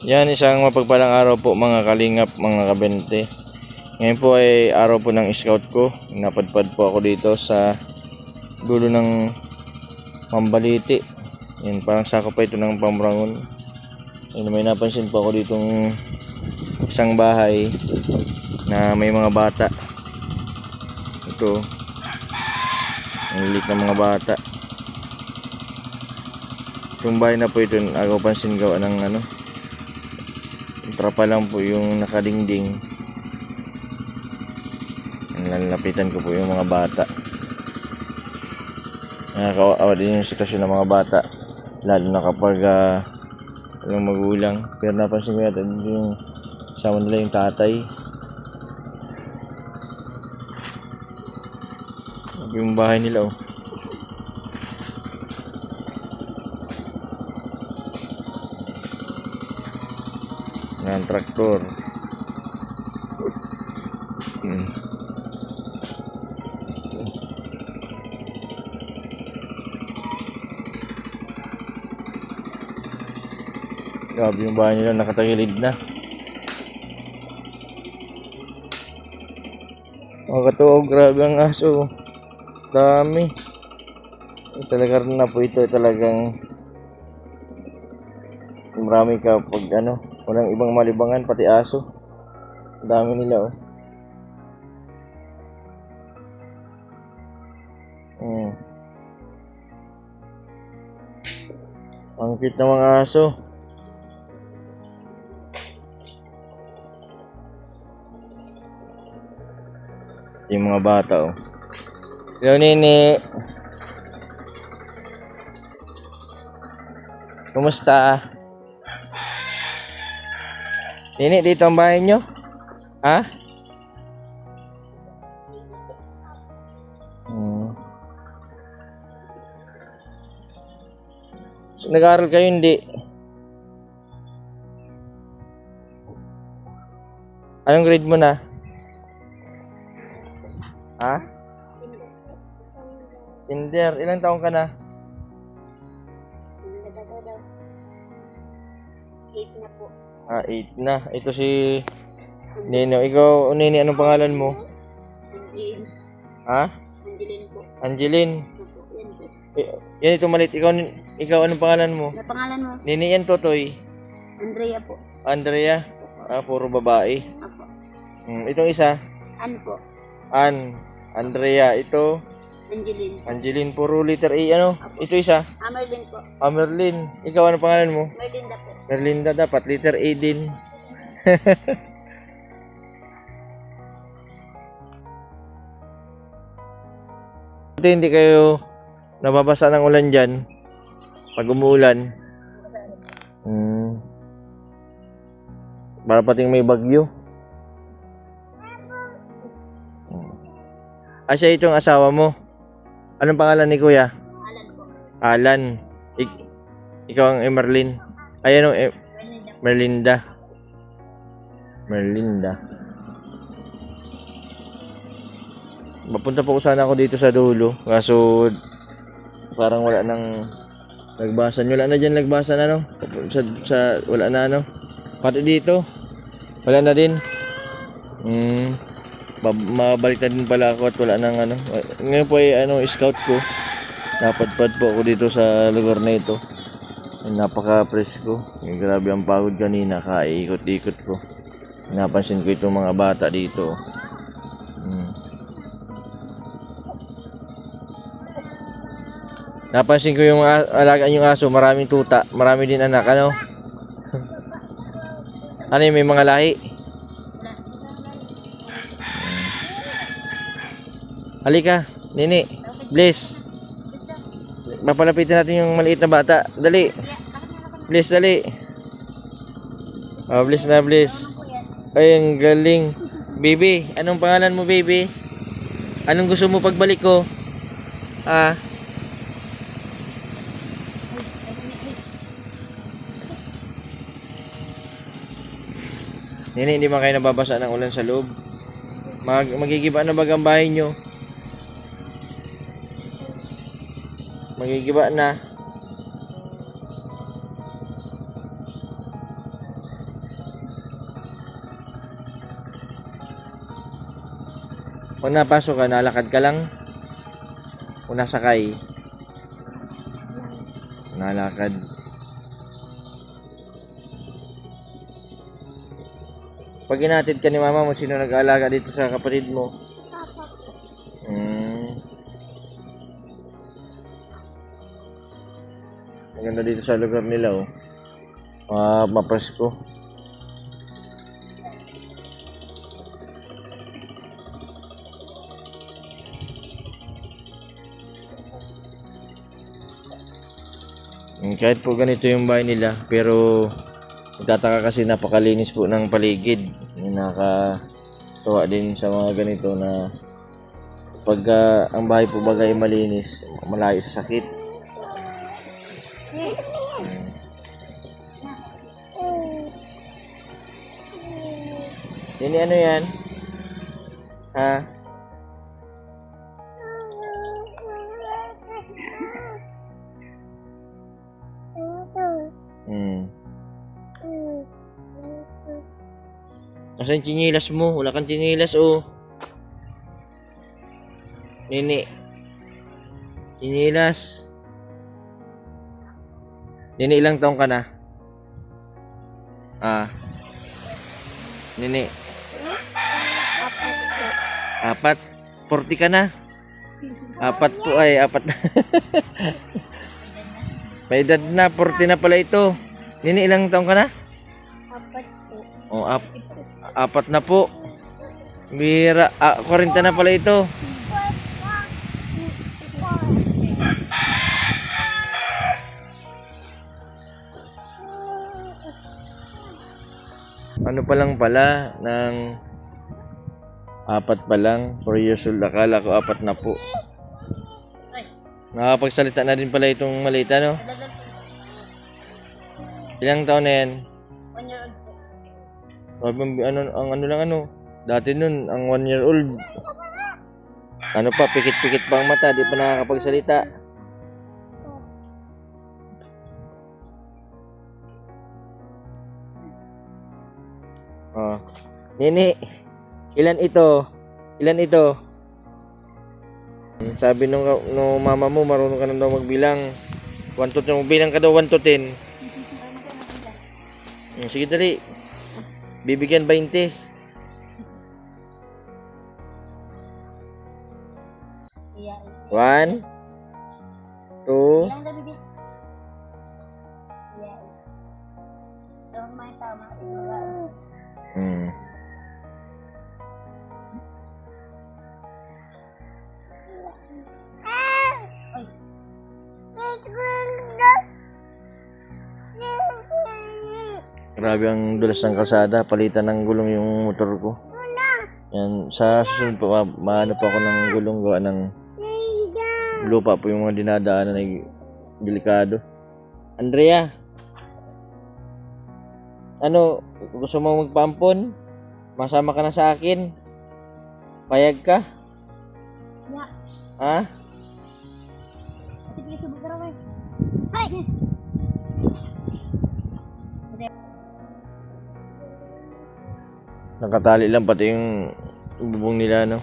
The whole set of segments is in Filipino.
Yan, isang mapagpalang araw po mga kalingap, mga kabente. Ngayon po ay araw po ng scout ko. Napadpad po ako dito sa dulo ng Mambaliti. Yan, parang sako pa ito ng Pamrangon. Ayun, may napansin po ako ditong isang bahay na may mga bata. Ito. Ang liit ng mga bata. Itong bahay na po ito, agaw pansin gawa ng ano, trapa lang po yung nakadingding. Lalapitan ko po yung mga bata. Nakakaawa din yung sitwasyon ng mga bata. Lalo na kapag uh, walang magulang. Pero napansin ko yata yung kasama nila yung tatay. Yung bahay nila oh. Ng traktor. Hmm. Grabe yung bahay nila nakatagilid na. Mga katuog, grabe ang aso. Dami. Sa lugar na po ito talagang marami ka pag ano, walang ibang malibangan pati aso. Dami nila oh. Hmm. Ang cute ng mga aso. Yung mga bata oh. Hello, Nini. Kumusta? Nini, dito ang bahay nyo? Ha? Hmm. So, nag-aaral kayo hindi? Anong grade mo na? Ha? Kinder, ilang taong ka na? Ah, 8 na. Ito si Nino. Ikaw, Nini, anong pangalan mo? Angeline. Ha? Angeline po. Angeline. Opo, yan ito malit. Ikaw, ikaw anong pangalan mo? Ano pangalan mo? Nini yan, Totoy. Andrea po. Andrea. Ah, puro babae. Apo. Hmm, itong isa, Ano po? An. Andrea. Ito, Angeline. Angeline. Puro letter A. Ano? Ito isa, Amerlin po. Amerlin. Ikaw, anong pangalan mo? Merlinda po. Merlinda dapat. Letter A din. Buti hindi kayo nababasa ng ulan dyan. Pag umuulan. Hmm. Para pating may bagyo. Hmm. Ah, siya itong asawa mo. Anong pangalan ni kuya? Alan po. Alan. Ik- ikaw ang Emerlin. Ay, ano, eh, Merlinda. Merlinda. Merlinda. Mapunta po ko sana ako dito sa dulo. Kaso, parang wala nang lagbasan. Wala na dyan lagbasan, ano? Sa, sa, wala na, ano? Pati dito. Wala na din. Hmm. Bab- mabalik na din pala ako at wala nang, ano. Ngayon po ay, ano, scout ko. Napadpad po ako dito sa lugar na ito. Ay, napaka-presko. Ay, grabe ang pagod kanina. Kaikot-ikot ko. Napansin ko itong mga bata dito. Hmm. Napansin ko yung alagaan yung aso. Maraming tuta. Marami din anak. Ano? ano yung may mga lahi? Halika. Nini. Bliss. Papalapitin natin yung maliit na bata. Dali. Bliss, dali. Oh, bliss na, bliss. Ay, ang galing. Baby, anong pangalan mo, baby? Anong gusto mo pagbalik ko? Ah? Nini, hindi man kayo nababasa ng ulan sa loob. Mag magigiba na bag ang bahay nyo. magigiba na. Kung napasok ka nalakad ka lang. Kung nasakay nalakad. Pag inatid ka ni mama mo sino nag-aalaga dito sa kapatid mo? Dito sa lugar nila, oh. Ah, mapresko. Mm, Kahit po ganito yung bahay nila, pero nagtataka kasi napakalinis po ng paligid. Yung Nakakatuwa din sa mga ganito na pag ah, ang bahay po bagay malinis, malayo sa sakit. Ini ano yan? Ha? Hmm. Yung chinilas mo? Wala kang chinilas, oh. Nini. Chinilas. Nini, ilang taong ka na? Ah. Nini. Apat. 40 ka na. Apat po ay, apat na. May edad na, 40 na pala ito. Nini, ilang taong ka na? Apat po. O, ap apat na po. Bira, ah, 40 na pala ito. Ano pa lang pala, ng apat pa lang, 4 years old, akala ko apat na po. Nakapagsalita na din pala itong malita, no? Ilang taon na yan? One year old po. Ano, ang ano lang ano, dati nun, ang one year old, ano pa, pikit-pikit pa ang mata, di pa nakakapagsalita. Oh. Nini, ilan ito? Ilan ito? Sabi nung, nung mama mo, marunong ka na daw magbilang. 1 to 10, bilang ka daw 1 to 10. Hmm, Sige dali. Bibigyan 20. Iya. 1 Grabe ang dulas ng kalsada. Palitan ng gulong yung motor ko. Yan, sa susunod po, ma maano po ako ng gulong gawa ng lupa po yung mga dinadaanan na delikado. Andrea, ano, gusto mo magpampon? Masama ka na sa akin? Payag ka? Ha? Sige, subok ka raw eh. Ay! Nakatali lang pati yung bubong nila, no?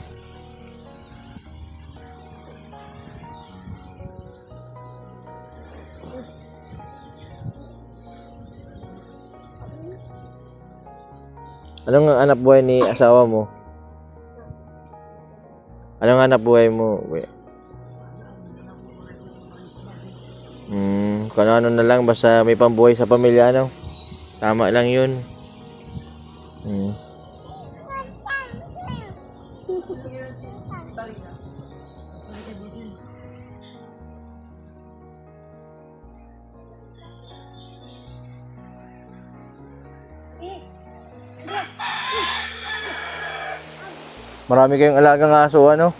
Anong anak buhay ni asawa mo? Anong anak buhay mo? Hmm, kung ano na lang, basta may pambuhay sa pamilya, ano? Tama lang yun. Marami kayong alagang aso, ano?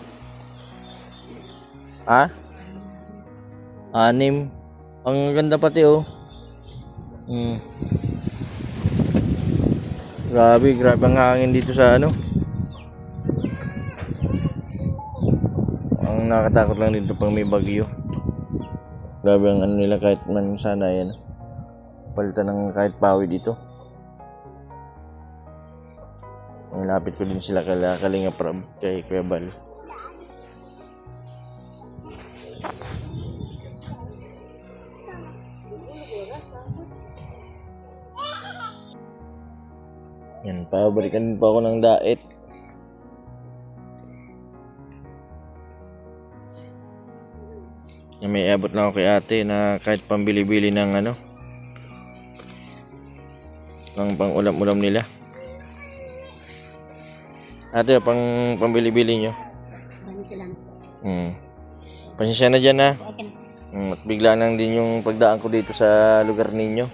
Ha? Anim. Ang ganda pati, oh. Hmm. Grabe, grabe ang hangin dito sa ano. Ang nakatakot lang dito pag may bagyo. Grabe ang ano nila kahit man sana yan. Palitan ng kahit pawi dito. Ang lapit ko din sila kala Kalinga Prab kay Kuya Bal. Yan, pabalikan po ako ng daet. Yan, may abot lang ako kay ate na kahit pambili-bili ng ano, ng pang ulam-ulam nila. Ate, pang pambili-bili nyo. Maraming salamat. Hmm. Pasensya na dyan ha. Okay na. Hmm, at bigla lang din yung pagdaan ko dito sa lugar ninyo.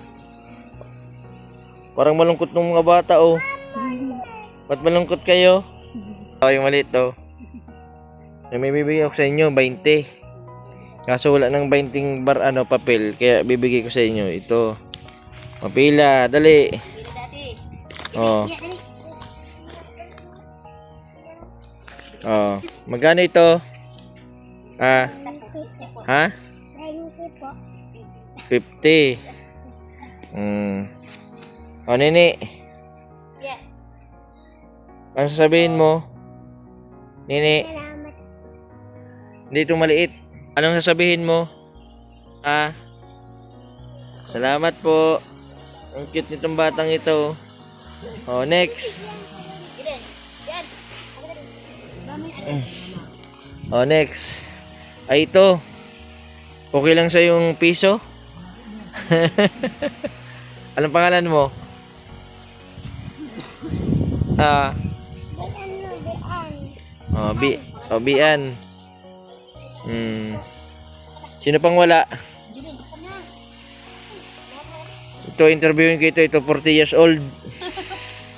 Parang malungkot ng mga bata oh. Ba't malungkot kayo? Ako yung maliit oh. Yung may bibigay ako sa inyo, 20. Kaso wala nang 20 bar ano papel, kaya bibigay ko sa inyo ito. Mapila, dali. Oh. Oh, magkano ito? Ah, ha? Thank po. 50. Hmm. O, nini. Yeah. Ano sasabihin mo? Nini, Salamat. hindi ito maliit. Anong sasabihin mo? Ah? Salamat po. Ang cute nitong batang ito. Oh, next. Dami. Oh, next. Ay, ito. Okay lang sa yung piso? Anong pangalan mo? Ah, oh, bi, oh, bian. Hmm. Sino pang wala? Ito, interviewin ko ito. Ito, 40 years old.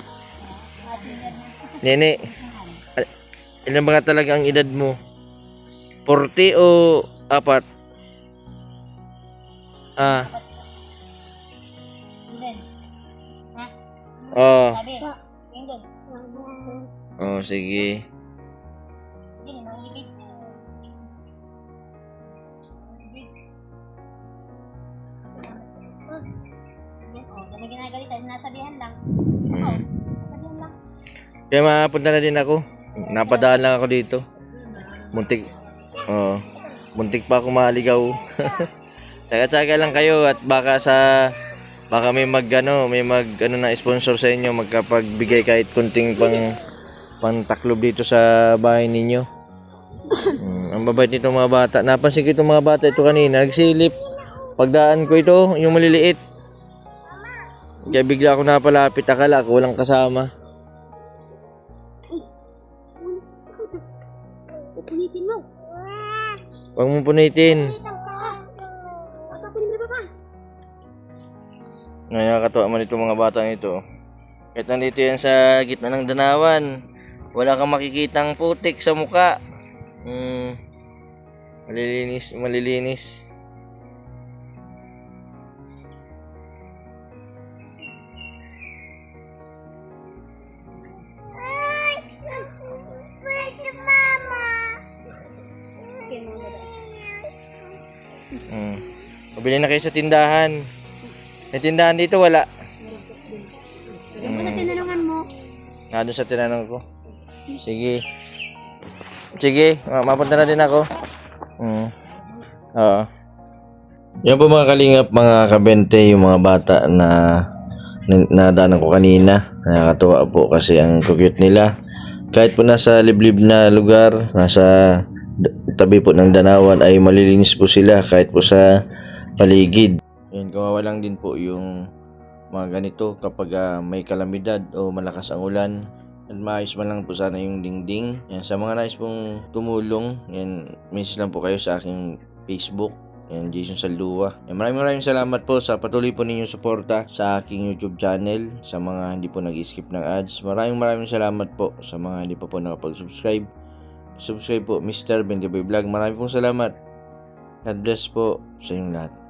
Nene, ilan ba nga talaga ang edad mo? 40 o apat? Ah, oh. Doon. Oh, sige. Oh. Hmm. Kaya mapunta na din ako. Napadaan lang ako dito. Muntik. Oh. Muntik pa ako maligaw. Tsaga-tsaga lang kayo at baka sa baka may mag ano, may mag ano na sponsor sa inyo magkapagbigay kahit kunting pang pang taklob dito sa bahay ninyo. Mm, ang babait nito mga bata. Napansin ko itong mga bata ito kanina, nagsilip. Pagdaan ko ito, yung maliliit. Kaya bigla ako napalapit, akala ko walang kasama. Huwag mong punitin. Pa. Nakakatuwa man itong mga batang ito. Kahit nandito yan sa gitna ng danawan, wala kang makikitang putik sa muka. Hmm. Malilinis, malilinis. Pabili na kayo sa tindahan. May tindahan dito, wala. Yung mo sa tinanungan mo. Nandun sa tinanong ko. Sige. Sige, ma- mapunta na din ako. Mm. Oo. Yan po mga kalingap, mga kabente, yung mga bata na na- nadaanan ko kanina. Nakakatuwa po kasi ang cute nila. Kahit po nasa liblib na lugar, nasa tabi po ng danawan ay malilinis po sila kahit po sa paligid. Yan, kawawa lang din po yung mga ganito kapag ah, may kalamidad o malakas ang ulan at maayos man lang po sana yung dingding. Yan, sa mga nais pong tumulong, yan, message lang po kayo sa aking Facebook. Yan, Jason Saldua. Yan, maraming maraming salamat po sa patuloy po ninyong suporta sa aking YouTube channel. Sa mga hindi po nag-skip ng ads. Maraming maraming salamat po sa mga hindi pa po nakapag-subscribe. Subscribe po, Mr. Bendiboy Vlog. Maraming pong salamat. God bless po sa inyong lahat.